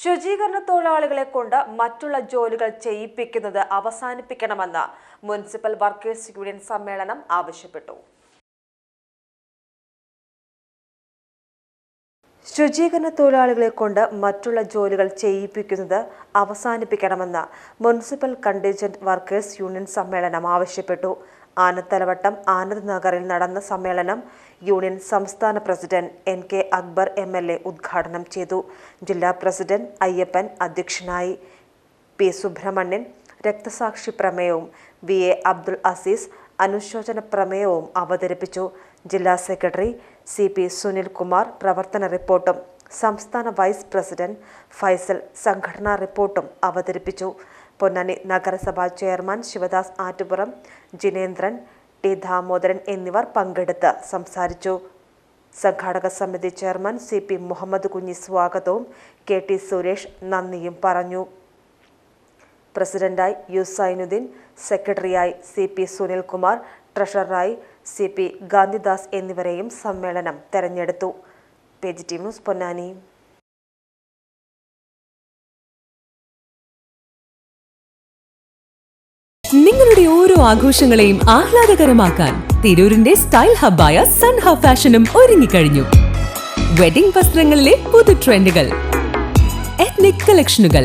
ശുചീകരണ തൊഴിലാളികളെ കൊണ്ട് മറ്റുള്ള ജോലികൾ ചെയ്യിപ്പിക്കുന്നത് അവസാനിപ്പിക്കണമെന്ന് മുനിസിപ്പൽ വർക്കേഴ്സ് യൂണിയൻ സമ്മേളനം ആവശ്യപ്പെട്ടു. ശുചീകരണ തൊഴിലാളികളെ കൊണ്ട് മറ്റുള്ള ജോലികൾ ചെയ്യിപ്പിക്കുന്നത് അവസാനിപ്പിക്കണമെന്ന് മുനിസിപ്പൽ കണ്ടീജന്റ് വർക്കേഴ്സ് യൂണിയൻ സമ്മേളനം ആവശ്യപ്പെട്ടു. ആനത്തലവട്ടം ആനന്ദ് നഗറിൽ നടന്ന സമ്മേളനം യൂണിയൻ സംസ്ഥാന president N K Akbar M L A ഉദ്ഘാടനം ചെയ്തു. ജില്ലാ പ്രസിഡന്റ് അയ്യപ്പൻ അധ്യക്ഷനായി പി സുബ്രഹ്മണ്യൻ രക്തസാക്ഷി പ്രമേയവും വി എ അബ്ദുൾ അസീസ് അനുശോചന പ്രമേയവും അവതരിപ്പിച്ചു. ജില്ലാ സെക്രട്ടറി സി പി സുനിൽകുമാർ പ്രവർത്തന റിപ്പോർട്ടും സംസ്ഥാന വൈസ് പ്രസിഡന്റ് ഫൈസൽ സംഘടനാ റിപ്പോർട്ടും അവതരിപ്പിച്ചു. പൊന്നാനി നഗരസഭാ ചെയർമാൻ ശിവദാസ് ആറ്റുപുറം ജിനേന്ദ്രൻ ടി ദാമോദരൻ എന്നിവർ പങ്കെടുത്ത് സംസാരിച്ചു. സംഘാടക സമിതി chairman C P Muhammad Kunhi സ്വാഗതവും കെ ടി സുരേഷ് നന്ദിയും പറഞ്ഞു. പ്രസിഡന്റായി യു സൈനുദ്ദീൻ സെക്രട്ടറിയായി സി പി സുനിൽകുമാർ ട്രഷററായി സി പി ഗാന്ധിദാസ് എന്നിവരെയും സമ്മേളനം തെരഞ്ഞെടുത്തു. പൊന്നാനി. നിങ്ങളുടെ ഓരോ ആഘോഷങ്ങളെയും ആഹ്ലാദകരമാക്കാൻ തിരൂരിന്റെ സ്റ്റൈൽ ഹബ്ബായ സൺ ഹബ് ഫാഷനും ഒരുങ്ങിക്കഴിഞ്ഞു. വെഡിംഗ് വസ്ത്രങ്ങളിലെ പുതു ട്രെൻഡുകൾ എത്നിക് കളക്ഷനുകൾ